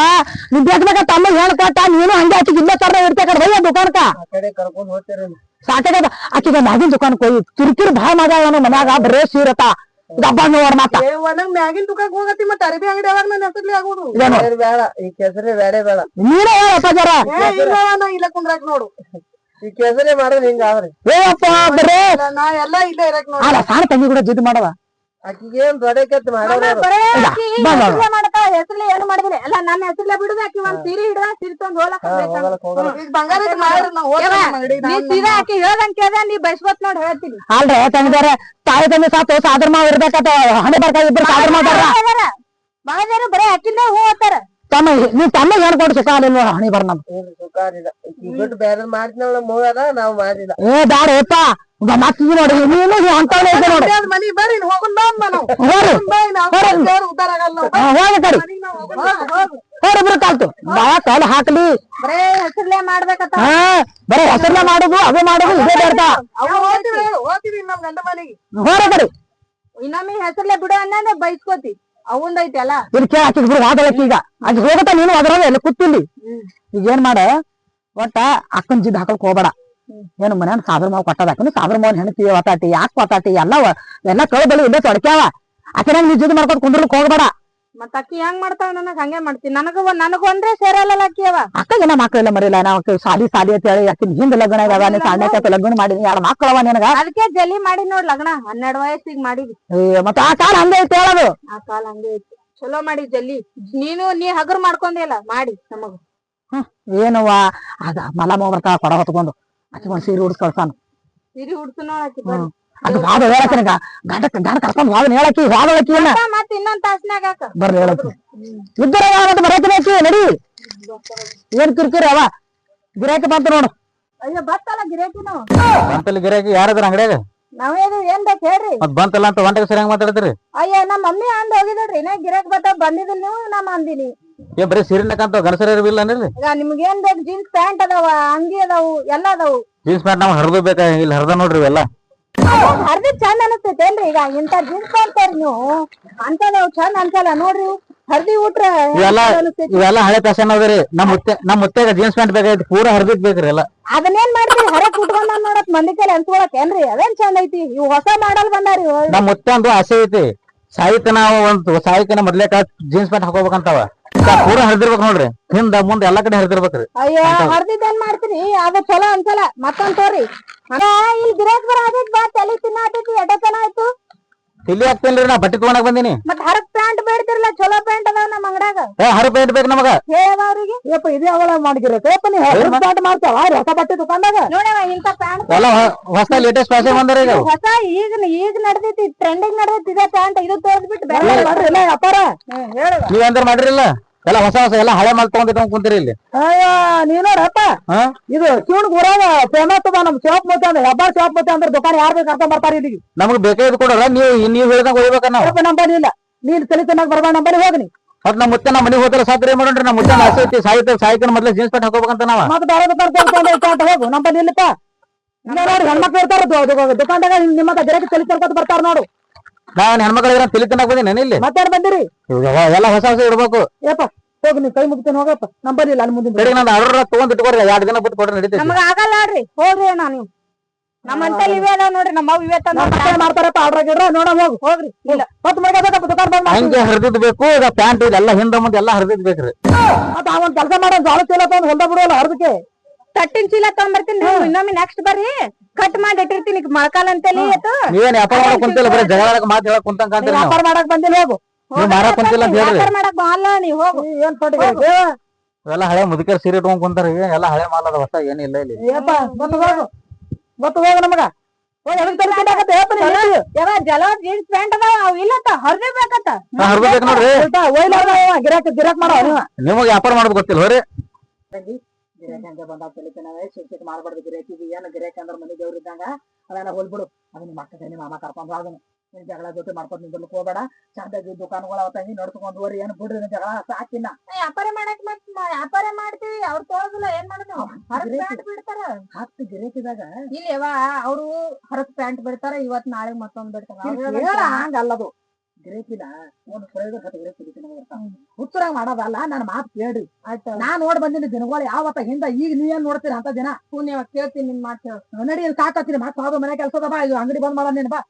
S1: ನಿನ್ ಬೇಕಬೇಕ ತಮ್ಮ ಹೇಳ್ ನೀನು ಹಂಗೆ ಆಚೆ ಇಲ್ಲೇ ತರ ಇರ್ತಕಡೆ ಬಯ್ಯ ಬೈಯ ದುಕಾನ್ಕ
S2: ಆ ಕಡೆ ಕರ್ಕೊಂಡ್ ಹೋಗ್ತೀರಿ
S1: ಸಾಕಾಗದ ಆಕಿಗೆ ಮ್ಯಾಗಿನ ದುಕಾನ್ಕ್ ಹೋಗಿ ಕಿರಿಕಿರಿ ಭಾಳ ಮಗ ಮನ್ಯಾಗ ಬರೇ ಸೀರತ ದಬ್ಬ ನೋಡ್ ಮಾತ
S4: ಒಂದಂಗ್ ಮ್ಯಾಗಿನ್ ದುಕಾಕ್ ಹೋಗತಿ ಮತ್ತೆ ಅರಬಿ ಅಂಗಡಿ ಯಾವಾಗ ನನ್ನ ಹೆಸರ್ಲಿ ಆಗೋದು?
S1: ಇದೇನು
S2: ಬೇಡ ಈ ಕೆಸರಿ ಬೇಡ ಬೇಡ.
S1: ನೀನೇ ಹೇಳಪ್ಪ ಜರ.
S4: ಏ ಇಲ್ಲ ನಾ ಇಲ್ಲ ಕುಂದ್ರಾಕ್ ನೋಡು.
S2: ಈ ಕೆಸರಿ ಮಾಡೋದು ಹಿಂಗ
S1: ಬರೇ.
S4: ನಾ- ನಾ ಎಲ್ಲಾ ಇಲ್ಲ ಇರಕ್ ನೋಡು.
S1: ಅಲ್ಲ ಸಣ್ಣ ತಂಗಿ ಕೂಡ ಜಿದ್ ಮಾಡವ.
S2: ಆಕಿಗೆ ಏನ್ ದೊಡ್ಡ ಕೆತ್ತ
S1: ಬಾ.
S3: ಮಾಡ್ತಾಳ ಹೆಸರ್ಲೆ ಏನು ಮಾಡಿದ್ರೆ ಅಲ್ಲ ನನ್ನ ಹೆಸರ್ಲೆ ಬಿಡುದ ಆಕಿ ಒಂದ್ ಸೀರೆ ಹಿಡ್ದ ಸೀರೆ ತಂದು ಹೋಗ್ಲಕ್
S4: ನೀ
S3: ಸೀದಾ ಆಕಿ ಹೇಳ್ದಂಗ್ ಕೇಳ್ದ ನೀ ಬೈಸ್ಕೊತ್ ನೋಡ್ ಹೇಳ್ತೀನಿ.
S1: ಅಲ್ರಿ ತಂಗಿದಾರ ತಾಯಿ ತಂದೆ ಸಾತು ಸಾದ್ರ ಮಾವ ಇರ್ಬೇಕತ್ತ ಹಣೆ ಬರ್ತಾ ಇಬ್ರು ಸಾದ್ರ ಮಾಡ್ತಾರ
S3: ಮಗದೇರು ಬರೇ ಅಕ್ಕಿಂದ ಹೂ ಓದ್ತಾರ
S1: ತಮ್ಮ ನೀವ್ ತಮ್ಮ ಹೇಳ್ಕೊಡು ಸುಖ ಅಲ್ಲಿಲ್ವ ಹಣಿ ಬರ್ ನಮ್
S2: ಬೇರೆ ಮಾಡ್ತಿನವಳ ಮೂವದ ನಾವ್ ಮಾಡಿಲ್ಲ.
S1: ಏ ಬ್ಯಾಡ ಏಪ್ಪ ನೋಡ್ರಿ ನೋಡಿ ನೀನು ಅಂತವೇ ನೋಡಿ.
S4: ಅದ್ ಮನಿ ಬರ್ರಿ
S1: ಹೋಗಿ. ಕಡಿ.
S4: ಹೋಗು, ಹೋಗು.
S1: ಹೋರಿಬ್ರು ಕಲ್ತು. ಬಾಳ ಕಾಲು ಹಾಕ್ಲಿ.
S3: ಬರೇ ಹೆಸರ್ಲೆ ಮಾಡ್ಬೇಕತ್ತ
S1: ಹಾ ಬರೀ ಹೆಸರ್ಲೆ ಮಾಡುದು ಅದೇ ಮಾಡುದು ಇದೇ
S4: ಮನೆಗೆ.
S1: ಹೋರ ಕಡಿ
S3: ಇನ್ನೊಮ್ಮೆ ಹೆಸರ್ಲೆ ಬಿಡು ಅನ್ನಂದ್ರೆ ಬೈಸ್ಕೋತಿ. ಅವಂದೈತಿ ಅಲ್ಲ?
S1: ಇಲ್ಲಿ ಕೇಳ ಹಾಕಿದ್ ಬಿಡು ವಾದಳಕ್ಕೆ ಈಗ. ಅದ್ ಹೋಗತ್ತ ನೀನು ಅದ್ರಾಗ ಎಲ್ಲ ಕೂತಿಲ್ಲಿ. ಈಗ ಏನ್ ಮಾಡ? ಒಟ್ಟ ಅಕ್ಕನ ಜಿದ್ ಹಾಕಕ್ ಹೋಗ್ಬೇಡ. ಏನು ಮನ್ಯಾನ ಸಾದ್ರ ಮಾವ್ ಕೊಟ್ಟದ? ಹಾಕಿನ ಸಾದ್ರ ಮಾವನ್ ಹೆಣತಿ ಒತ್ತಾಟಿ ಯಾಕೆ ಒತ್ತಾಟಿ? ಎಲ್ಲ ಎಲ್ಲ ಕಳೆ ಬಳಿ ಇಲ್ಲೇ ತೊಡಕ್ಯಾವ. ಆಕಿನಾಗ ನೀ ಜಿದ್ ಮಾಡ್ಕೊತ ಕುಂದ್ರಕ್ ಹೋಗ್ಬೇಡ.
S3: ಮತ್ತ ಅಕ್ಕಿ ಹೆಂಗ್ ಮಾಡ್ತಾವ ನನಗ್ ಹಂಗೆ ಮಾಡ್ತೀನಿ ನನಗ ನನಗ ಒಂದ್ರೆ ಸೇರಲ್ಲ ಅಕ್ಕಿ ಅವ?
S1: ಅಕ್ಕಗೆ ನಮ್ಮ ಮಕ್ಕಳೆಲ್ಲ ಮರಿಲ್ಲ ನಾವು ಸಾಲಿ ಸಾಲಿ ಅಂತ ಹೇಳಿ ಅಕ್ಕಿ ಹಿಂದ ಲಗ್ನ ಆಗ್ಯಾವ ಸಣ್ಣ ಲಗ್ನ ಮಾಡಿನಿ ಎರಡು ಮಕ್ಕಳವ ನಿನಗ?
S3: ಅದಕ್ಕೆ ಜಲ್ಲಿ ಮಾಡಿ ನೋಡ್ ಲಗ್ನ ಹನ್ನೆರಡು ವಯಸ್ಸಿಗೆ
S1: ಮಾಡಿದ್ವಿ ಮತ್ತ ಆ ಕಾಲ ಹಂಗೆ ಐತೆ ಹೇಳೋದು.
S3: ಆ ಕಾಲ ಹಂಗೆ ಐತಿ. ಚಲೋ ಮಾಡಿ ಜಲ್ಲಿ ನೀನು ನೀ ಹಗರ್ ಮಾಡ್ಕೊಂಡಿಲ್ಲ ಮಾಡಿ ನಮಗ.
S1: ಏನವ್ವ? ಅದ ಮಲ ಬರ್ತಾವ ಕೊಡ ಹೊತ್ಕೊಂಡು ಅಕ್ಕಿ ಒಂದ್ ಸೀರೆ ಉಡ್ಸ್ ಕಳ್ಸಾನ
S3: ಸೀರೆ ಉಡ್ಸು ಬರ್ರಿ
S1: ಅದು ವಾದ ಹೇಳಕ್ಕೆ ಗಂಡ ಗಂಡ ಕರ್ಕೊಂಡ್ ವಾದನ ಹೇಳಕ್ಕಿ ಇಲ್ಲ
S3: ಮತ್ತ ಮತ್ತ್ ಇನ್ನೊಂದ್
S1: ಬರ್ರಿ ಹೇಳಕ್ಕಿ. ಇದ್ದರ ಯಾವತ್ತು ಬರಕಿನಕ್ಕಿ ನಡಿ. ಏನ್ ಕಿರ್ಕಿರಿ ಅವ? ಗಿರಾಕಿ ಬಂತು ನೋಡು.
S3: ಅಯ್ಯೋ ಬತ್ತಲ್ಲ ಗಿರೇಕಿನು
S5: ಬಂತಲ್ಲ ಗಿರಾಕಿ ಯಾರದ್ರ ಅಂಗಡಿಯಾಗ?
S3: ನಾವೇ ಇದು ಏನ್ ಬೇಕು ಹೇಳ್ರಿ.
S5: ಮತ್ ಬಂತಲ್ಲ ಅಂತ ಒಂಟಗೆ ಸರಿಯಾಗಿ ಮಾತಾಡಿದ್ರಿ
S3: ಅಯ್ಯ ನಮ್ಮ ಮಮ್ಮಿ ಅಂದ್ ಹೋಗಿದ್ರಿ ನಾ ಗಿರಾಕ್ ಬತ್ತ ಬಂದಿದ್ದು ನೀವು ನಾ ಅಂದಿನಿ.
S5: ಏ ಬರೀ ಸೀರೆನಕಂತ ಗಣಸರ ಇರಲಿಲ್ಲ ಅನ್ನಿರ್ಲಿ
S3: ಈಗ ನಿಮ್ಗೆ ಏನ್ ಬೇಕು ಜೀನ್ಸ್ ಪ್ಯಾಂಟ್ ಅದಾವ ಅಂಗಿ ಅದಾವು ಎಲ್ಲ ಅದಾವು.
S5: ಜೀನ್ಸ್ ಪ್ಯಾಂಟ್ ನಾವ್ ಹರಿದು ಬೇಕಾ ಇಲ್ಲಿ ಹರಿದ ನೋಡ್ರಿ ಇವೆಲ್ಲ.
S3: ಹರ್ದಿ ಚಂದ ಅನಸ್ತೈತೇನ್ರಿ ಈಗ ಇಂತ ಜೀನ್ಸ್ ಪ್ಯಾಂಟ್ ನೀವು? ಅಂತದ ಚಂದ ಅನ್ಸಲ್ಲ ನೋಡ್ರಿ. ಹರ್ದಿ ಊಟ್ರ
S5: ಇವೆಲ್ಲ ಇವೆಲ್ಲ ಹಳೆ ಫ್ಯಾಷನ್ ಅದ್ರಿ ನಮ್ ಮುತ್ತೆ ನಮ್ ಮುತ್ತೆಗ ಜೀನ್ಸ್ ಪ್ಯಾಂಟ್ ಬೇಕಾಯ್ತು ಪೂರಾ ಹರ್ದಿದ್ ಬೇಕ್ರಿ ಎಲ್ಲ.
S3: ಅದನ್ನೇನ್ ಮಾಡ್ತೀರಿ? ಹರ ಕುಟ್ಕೊಂಡ್ ನೋಡತ್ ಮಂದಿ ಕೈಲಿ ಅನ್ಸ್ಕೊಳಕ್ ಏನ್ರಿ? ಅದೇನ್ ಚಂದ ಐತಿ? ಇವ್ ಹೊಸ ಮಾಡಲ್ ಬಂದಾರಿ
S5: ನಮ್ ಮುತ್ತೆ ಒಂದು ಆಸೆ ಐತಿ. ಸಾಹಿತ್ಯ ನಾವು ಒಂದ್ ಸಾಹಿತ್ಯನ ಮೊದ್ಲೇಕ ಜೀನ್ಸ್ ಪ್ಯಾಂಟ್ ಹಾಕೋಬೇಕಂತಾವ. ಪೂರಾ ಹರಿದಿರ್ಬೇಕು ನೋಡ್ರಿ. ಹಿಂದ ಮುಂದ ಎಲ್ಲಾ ಕಡೆ ಹರಿದಿರ್ಬೇಕ್ರಿ.
S3: ಅಯ್ಯೋ ಹರ್ದಿದ್ ಏನ್ ಮಾಡ್ತೀರಿ ಅದು ಚಲೋ ಅನ್ಸಲ್ಲ ಮತ್ತೊಂದ್ ತೋರಿ. ಇಲ್ಲಿ ಗಿರಾಕ್ ಬರ ಆಗೈತ್ ಬಾ ತಲಿ ತಿನ್ನಾತೈತಿ ಎಟ ತನ ಆಯ್ತು.
S5: ಇಲ್ಲಿ ಹಾಕ್ತೇನ್ರಿ ನಾ ಬಟ್ಟೆ ತಗೊಂಡಾಗ ಬಂದಿನಿ.
S3: ಮತ್ ಹರಕ್ ಪ್ಯಾಂಟ್ ಬೇಡ್ತಿರಲ್ಲ ಚಲೋ ಪ್ಯಾಂಟ್ ಅದಾವ ನಮ್ ಅಂಗಡ್ಯಾಗ.
S5: ಏ ಹರ ಪ್ಯಾಂಟ್ ಬೇಕು ನಮಗ.
S3: ಹೇಳವ ಅವ್ರಿಗೆ.
S1: ಯಪ್ಪ ಇದೇ ಅವಳ ಮಾಡಿಗಿರತ್ತೆ ಯಪ್ಪ ನೀ ಸ್ಟಾರ್ಟ್ ಮಾಡ್ತಾವ ಹೊಸ ಬಟ್ಟೆ ದುಕಾನ್ದಾಗ
S3: ನೋಡವ ಇಂತ ಪ್ಯಾಂಟ್.
S5: ಎಲ್ಲ ಹೊಸ ಲೇಟೆಸ್ಟ್ ಫ್ಯಾಷನ್ ಬಂದಾರ ಈಗ.
S3: ಹೊಸ ಈಗ ಈಗ ನಡ್ದೈತಿ ಟ್ರೆಂಡಿಂಗ್ ನಡೆದೈತಿ ಇದೇ ಪ್ಯಾಂಟ್ ಇದು ತೋರಿಸ್ಬಿಟ್ಟು ಬೇರೆ.
S1: ಮಾಡ್ರಿ ಅಪ್ಪಾರ
S3: ಹೇಳುವ
S5: ನೀವ್ ಅಂದ್ರ ಮಾಡಿರಿಲ್ಲ? ಎಲ್ಲ ಹೊಸ ಹೊಸ ಎಲ್ಲ ಹಳೆ ಮಾಲ್ ತಗೊಂಡ್ ಕುಂತೀರಿ ಇಲ್ಲಿ? ನೀನೋಡಪ್ಪ
S1: ಇದು ಶಿವನ್ ಊರಾಗ ಫೇಮಸ್ ಅದ ನಮ್ ಶಾಪ್ ಮತ್ತೆ ಅಂದ್ರೆ ಹೆಬ್ಬಾರ್ ಶಾಪ್ ಮತ್ತೆ ಅಂದ್ರೆ ದುಕಾನ್ ಯಾರು ಬೇಕು ಕರ್ಕೊಂಡ್ ಬರ್ತಾರೆ ಇಲ್ಲಿಗೆ.
S5: ನಮಗ್ ಬೇಕಾಗಿದ್ ಕೊಡಲ್ಲ ನೀವು ನೀವ್ ಹೇಳಿದಂಗ ಹೋಗ್ಬೇಕ ನಾವು.
S1: ನಂಬರ್ ಇಲ್ಲ. ನೀನ್ ತಲೆ ಚೆನ್ನಾಗಿ ಬರ್ಬಾರ ನಂಬರ್ ಹೋಗ್ನಿ
S5: ಮತ್ ನಮ್ಮ ಮುತ್ತೆ ನಮ್ಮ ಮನೆಗೆ ಹೋದ್ರೆ ಸಾಧ್ಯ ಏನ್ ಮಾಡೋಣ್ರಿ? ನಮ್ಮ ಮುತ್ತೆ ಆಸೆ ಐತಿ ಸಾಹಿತ್ಯ ಸಾಹಿತ್ಯ ಮೊದ್ಲೇ ಜೀನ್ಸ್ ಪ್ಯಾಂಟ್ ಹಾಕೋಬೇಕಂತ ನಾವ.
S1: ಮತ್ತೆ ಬೇರೆ ದುಕಾನ್ ಹೋಗು ನಂಬಲ್ಲಿ ಇಲ್ಲಪ್ಪ. ಇಲ್ಲ ನೋಡಿ ಹೆಣ್ಮಕ್ಳು ಇರ್ತಾರ ದುಕಾನ್ದಾಗ ನಿಮ್ಮ ಗಿರಾಕಿ ತಲೆ ತರ್ಕೊತ ಬರ್ತಾರ ನೋಡು.
S5: ನಾವ್ ಹೆಣ್ಮಕ್ಳಿಗೆ ತಿನ್ನಕ್ ಬಂದಿನಿ ಇಲ್ಲಿ?
S1: ಮತ್ತೇನ್ ಬಂದಿರಿ?
S5: ಎಲ್ಲ ಹೊಸ ಹೊಸ ಇಡ್ಬೇಕು.
S1: ಏಪ ಹೋಗಿ ನೀವು ಕೈ ಮುಗ್ತೇನೆ ಹೋಗಪ್ಪ. ನಂಬರ್ ಇಲ್ಲ ಅಲ್ಲಿ ಮುಂದಿನ
S5: ಸರಿ ನಾನು ಆರ್ಡರ್ ತಗೊಂಡ್ ಇಟ್ಕೊಡ್ರಿ ಎರಡು ದಿನ ಬಿಟ್ಟು ಕೊಡ್ರಿ ನಡೀತೈತಿ.
S3: ನಮಗ ಆಗಲ್ಲ ನೋಡ್ರಿ ಹೋಗ್ರಿ ಅಣ್ಣ ನೀವು. ನಮ್ಮಂತಲ್ಲಿ ಇವೆ ಅದಾವ ನೋಡ್ರಿ ನಮ್ಮ ಇವೆ ತಂದ
S1: ಮತ್ತೆ ಮಾಡ್ತಾರಪ್ಪ ಆರ್ಡರ್ ಗಿಡ್ರ ನೋಡ ಹೋಗು. ಹೋಗ್ರಿ ಇಲ್ಲ. ಮತ್ತ ಮಾಡ್ಕೋಬೇಕಪ್ಪ ದುಕಾನ್ ಬಂದ್
S5: ಹಂಗೆ ಹರಿದಿದ್ ಬೇಕು ಈಗ ಪ್ಯಾಂಟ್ ಇದೆಲ್ಲ ಹಿಂದ ಮುಂದೆ ಎಲ್ಲ ಹರಿದಿದ್ ಬೇಕ್ರಿ
S1: ಆ ಅವನ್ ಕೆಲಸ ಮಾಡೋ ಜಾಲ ಚೀಲ ತಗೊಂಡ್ ಹೊಲ್ದ ಬಿಡೋಲ್ಲ ಹರ್ದಕ್ಕೆ.
S3: ತಟ್ಟಿನ ಚೀಲ ತಗೊಂಡ್ಬರ್ತೀನಿ ನೀವು ಇನ್ನೊಮ್ಮೆ ನೆಕ್ಸ್ಟ್ ಬರ್ರಿ. ಕಟ್ ಮಾಡಿ ಇಟ್ಟಿರ್ತೀನಿ ಈಗ ಮಳೆಕಾಲ ಅಂತೇಳಿ ಏನ್
S5: ನೀವೇನ್ ವ್ಯಾಪಾರ ಮಾಡಕ್ ಕುಂತಿಲ್ಲ ಬರೀ ಜಗಳ ಮಾತು ಹೇಳಕ್ ಕುಂತಂಗ್
S1: ವ್ಯಾಪಾರ ಮಾಡಕ್ ಬಂದಿಲ್ಲ ಹೋಗು.
S5: ನೀವ್ ಮಾರಕ್ ಕುಂತಿಲ್ಲ ಅಂತ ಹೇಳ್ರಿ.
S3: ವ್ಯಾಪಾರ ಮಾಡಕ್ ಬಾಲ ನೀ ಹೋಗು.
S1: ಏನ್ ಪಟ್ಟಿಗೆ
S5: ಇವೆಲ್ಲ ಹಳೆ ಮುದುಕರ್ ಸೀರೆ ಇಟ್ಕೊಂಡ್ ಕುಂತಾರ ಎಲ್ಲ ಹಳೆ ಮಾಲ್ ಅದ ಹೊಸ ಏನಿಲ್ಲ ಇಲ್ಲಿ
S1: ಹೋಗ ಗೊತ್ತು ಹೋಗು. ಗೊತ್ತು ಹೋಗು ನಮಗ. ಹೋಗಿ ಎದಕ್ ತಲೆ ತಿನ್ನಾಕತ್ತೆ ಯಪ್ಪ ನೀ ನಿಲ್ಲು.
S3: ಯಾವ ಜಲ ಜೀನ್ಸ್ ಪ್ಯಾಂಟ್ ಅದಾವ ಅವ್ ಇಲ್ಲತ್ತ ಹೊರದೇ ಬೇಕತ್ತ
S5: ನಾ ಹರ್ಬೇಕು ನೋಡ್ರಿ.
S1: ಆಯ್ತಾ? ಒಯ್ಲಾರ್ದ ಅವ ಗಿರಾಕಿ ಗಿರಾಕ್ ಮಾಡೋ ನೀವು
S5: ನಿಮಗ್ ವ್ಯಾಪಾರ ಮಾಡೋದ್ ಗೊತ್ತಿಲ್ಲ ಹೋರಿ.
S1: ಗಿರಾಕಿ ಅಂತ ಬಂದಾಗ ತಲೆ ತಿನ್ನವೇ ಶಿಕ್ ಶಿಕ್ ಮಾಡ್ಬಾರ್ದು ಗಿರಾಕಿಗೆ ಏನು ಗಿರಾಕಿ ಅಂದ್ರೆ ಮನೆ ದೇವ್ರ ಇದ್ದಂಗ ಅದನ್ನ ಹೋಲ್ಬಿಡು. ಅದನ್ನ ನಿಮ್ಮ ಅಕ್ಕ ನಿಮ್ಮ ಮಾಮ ಕರ್ಕೊಂಡ್ ಅದನ್ನ. ನೀನ್ ಜಗಳ ಜೊತೆ ಮಾಡ್ಕೊಂಡು ನಿಂದ್ರಲಿಕ್ಕೆ ಹೋಗ್ಬೇಡ. ಚಂದಾಗಿ ದುಕಾನ್ಗಳ ಅವತ್ತಾಗಿ ನೋಡ್ಕೊಂಡು ಹೋರಿ. ಏನು ಬಿಡ್ರಿ ನಿನ್ ಜಗಳ ಸಾಕಿನ್ನ
S3: ವ್ಯಾಪಾರ ಮಾಡಕ್ ವ್ಯಾಪಾರ ಮಾಡ್ತೀವಿ ಅವ್ರ ತೋಳದಿಲ್ಲ ಏನ್ ಮಾಡ್ತೀವಿ ಪ್ಯಾಂಟ್ ಬಿಡ್ತಾರ.
S1: ಹತ್ತು ಗಿರಾಕಿದಾಗ
S3: ಇಲ್ಲಿ ಯಾವ ಅವ್ರು ಹೊರಗ್ ಪ್ಯಾಂಟ್ ಬಿಡ್ತಾರ. ಇವತ್ ನಾಳೆ ಮತ್ತೊಂದ್ ಬಿಡ್ತಾರ.
S1: ಹಂಗಲ್ಲದು. ಗಿರಾಕಿನ ಒಂದು ಪ್ರಯೋಗ ಗಿರಾಕಿ ಉತ್ತರ ಮಾಡೋದಲ್ಲ ನನ್ನ ಮಾತು ಕೇಳ್ರಿ
S3: ಆಯ್ತು.
S1: ನಾ ನೋಡ್ ಬಂದಿನಿ ದಿನಗಳು ಯಾವತ್ತ ಹಿಂದ ಈಗ ನೀ ಏನ್ ನೋಡ್ತೀರ ಅಂತ ಜನ
S3: ಪುಣ್ಯ ಕೇಳ್ತೀನಿ ನಿನ್ ಮಾತು
S1: ನಡಿ ಸಾಕತ್ತೀನಿ ಮಾತು ಮನೆ ಕೆಲಸದ ಬಾ ಇದು ಅಂಗಡಿ ಬಂದ್ ಮಾಡ ನೀನ್ ಬಾ.